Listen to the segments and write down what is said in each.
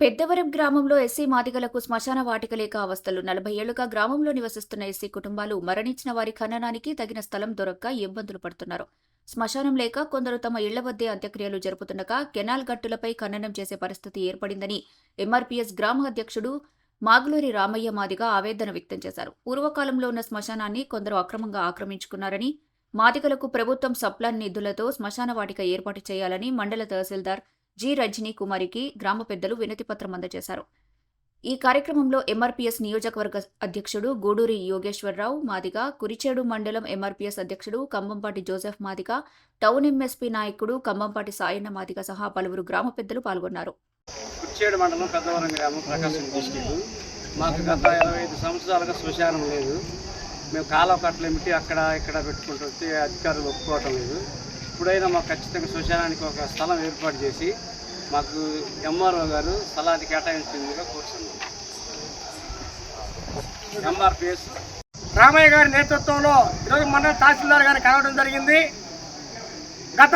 పెద్దవరం గ్రామంలో ఎస్సీ మాదిగలకు శ్మశాన వాటిక లేక అవస్థలు. నలభై ఏళ్ళుగా గ్రామంలో నివసిస్తున్న ఎస్సీ కుటుంబాలు మరణించిన వారి ఖననానికి తగిన స్థలం దొరక్క ఇబ్బందులు పడుతున్నారు. శ్మశానం లేక కొందరు తమ ఇళ్ళ వద్దే అంత్యక్రియలు జరుపుతుండగా కెనాల్ గట్టులపై ఖననం చేసే పరిస్థితి ఏర్పడిందని ఎంఆర్పీఎస్ గ్రామ అధ్యక్షుడు మాగులూరి రామయ్య మాదిగ ఆవేదన వ్యక్తం చేశారు. పూర్వకాలంలో ఉన్న శ్మశానాన్ని కొందరు అక్రమంగా ఆక్రమించుకున్నారని మాదిగలకు ప్రభుత్వం సప్లాన్ నిధులతో శ్మశాన వాటిక ఏర్పాటు చేయాలని మండల తహసీల్దార్ జి. రజనీ కుమారికి గ్రామ పెద్దలు వినతిపత్రం అందజేశారు. ఈ కార్యక్రమంలో ఎంఆర్పీఎస్ నియోజకవర్గ అధ్యక్షుడు గూడూరి యోగేశ్వరరావు మాదిగ కురిచేడు మండలం ఎంఆర్పీఎస్ అధ్యక్షుడు Kambampati Joseph Madiga town MSP నాయకుడు కంబంపాటి సాయన్న మాదిగ సహా పలువురు గ్రామ పెద్దలు పాల్గొన్నారు. కురిచేడు మండలం పెద్దవరం గ్రామం ప్రకాశం డిస్టిక్ మాకు గత ఇరవై ఐదు సంవత్సరాలుగా శ్మశానం లేదు. మేము కాలం కట్టలేమిటి అక్కడ ఇక్కడ పెట్టుకుంటుంటే అధికారులు ఒప్పుకోవటం లేదు. ఇప్పుడైనా మాకు ఖచ్చితంగా శ్మశానానికి ఒక స్థలం ఏర్పాటు చేసి మాకు ఎంఆర్ఓ గారు స్థలాన్ని కేటాయించిందిగా కోరుతున్నాం. ఎంఆర్పిఎస్ రామయ్య గారి నేతృత్వంలో ఈరోజు మండల తహసీల్దార్ గారిని కలవడం జరిగింది. గత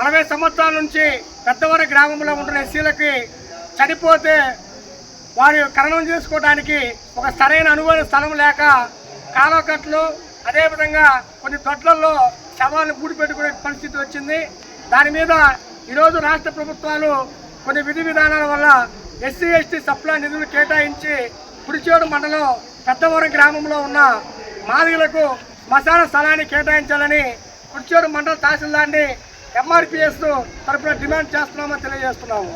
నలభై సంవత్సరాల నుంచి పెద్దవర గ్రామంలో ఉంటున్న ఎస్సీలకి చనిపోతే వారి కరణం చేసుకోవడానికి ఒక సరైన అనువైన స్థలం లేక కాలకట్లు అదేవిధంగా కొన్ని తొట్లల్లో శవాలను పూడిపెట్టుకునే పరిస్థితి వచ్చింది. దాని మీద ఈరోజు రాష్ట్ర ప్రభుత్వాలు కొన్ని విధి విధానాల వల్ల ఎస్సీ ఎస్టీ సప్లా నిధులు కేటాయించి పుడిచేడు మండలం పెద్దవరం గ్రామంలో ఉన్న మాదిగలకు శ్మశాన స్థలాన్ని కేటాయించాలని పుడిచేడు మండల తహసీల్దార్ని ఎంఆర్పిఎస్ తరఫున డిమాండ్ చేస్తున్నామని తెలియజేస్తున్నాము.